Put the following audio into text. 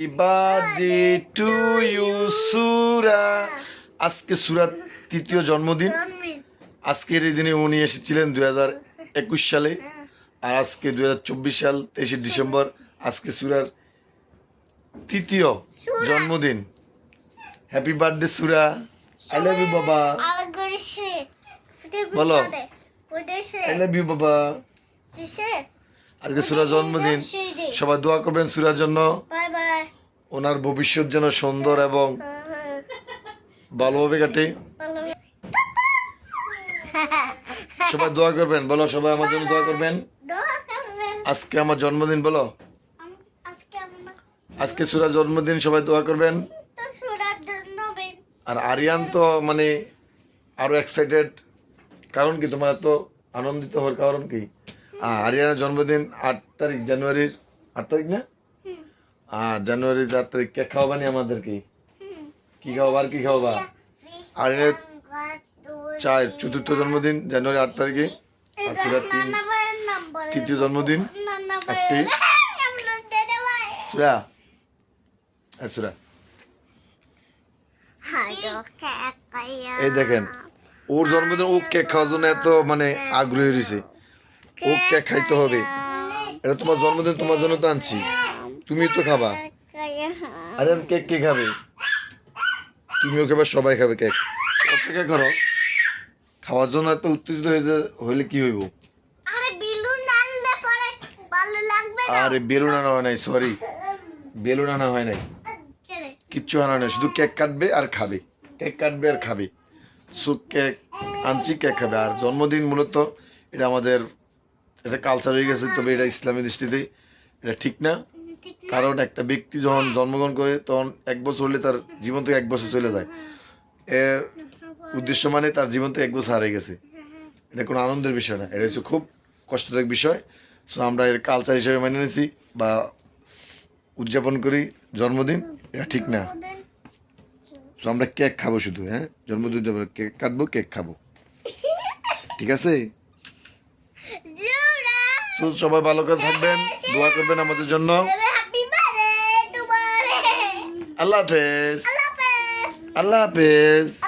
Birthday to you সুরা আজকে সুরার তৃতীয় জন্মদিন। আজকের এই দিনে উনি এসেছিলেন দুই হাজার একুশ সালে আর আজকে দুই হাজার চব্বিশ সাল তেইশে ডিসেম্বর আজকে সুরার তৃতীয় জন্মদিন। Happy birthday Sura I love you বাবা বলো। আই লাভ ইউ বাবা আজকে সুরার জন্মদিন। সবাই দোয়া করবেন সুরার জন্য। ওনার ভবিষ্যৎ যেন সুন্দর এবং ভালোভাবে কাটে সবাই দোয়া করবেন। বলো সবাই আমার জন্য দোয়া করবেন। আজকে আমার জন্মদিন বলো। আজকে সুরা জন্মদিন সবাই দোয়া করবেন। আর আরিয়ান তো মানে আরও এক্সাইটেড কারণ কি তোমার এত আনন্দিত হওয়ার কারণ কি? আরিয়ানের জন্মদিন আট তারিখ জানুয়ারির আট তারিখ না? হ্যাঁ জানুয়ারির আট তারিখ। কেক খাওয়াবানি আমাদেরকে? কি খাওয়াবা আর কি খাওয়াবা? আরিয়ানের চার চতুর্থ জন্মদিন জানুয়ারি আট তারিখে। আর তিন তৃতীয় জন্মদিন। আজকে। সুরা। হ্যাঁ সুরা। এই দেখেন ওর জন্মদিন ও কেক খাওয়ার জন্য এত মানে আগ্রহী রয়েছে ও কেক খাইতে হবে। এটা তোমার জন্মদিন তোমার জন্য তো আনছি। তুমি তো খাবা। আরে কেক কে খাবে? তুমিও খাবে সবাই খাবে কেক। অপেক্ষা করো। খাওয়ার জন্য এত উত্তেজিত হয়ে হইলে কি হইব? আরে বেলুন আনলে পরে ভালো লাগবে না। আরে বেলুন আনা হয় নাই সরি বেলুন আনা হয় নাই। কিচ্ছু আনা নাই শুধু কেক কাটবে আর খাবে। কেক কাটবে আর খাবে। সো কেক আনছি কেক খাবে। আর জন্মদিন মূলত এটা আমাদের এটা কালচার হয়ে গেছে, তবে এটা ইসলামী দৃষ্টিতে এটা ঠিক না। কারণ একটা ব্যক্তি যখন জন্মগ্রহণ করে, তখন এক বছর হলে তার জীবন থেকে এক বছর চলে যায়। এর উদ্দেশ্য মানে তার জীবন থেকে এক বছর হারিয়ে গেছে। এটা কোনো আনন্দের বিষয় না, এটা হচ্ছে খুব কষ্টদায়ক বিষয়। সো আমরা এর কালচার হিসেবে মেনে নিয়েছি বা উদযাপন করি জন্মদিন, এটা ঠিক না। তো আমরা কেক খাব শুধু হ্যাঁ? জন্মদিন কেক কাটবো কেক খাব। ঠিক আছে? সবাই ভালো করে থাকবেন দোয়া করবেন আমাদের জন্য। আল্লাহ হাফেজ। আল্লাহ হাফেজ।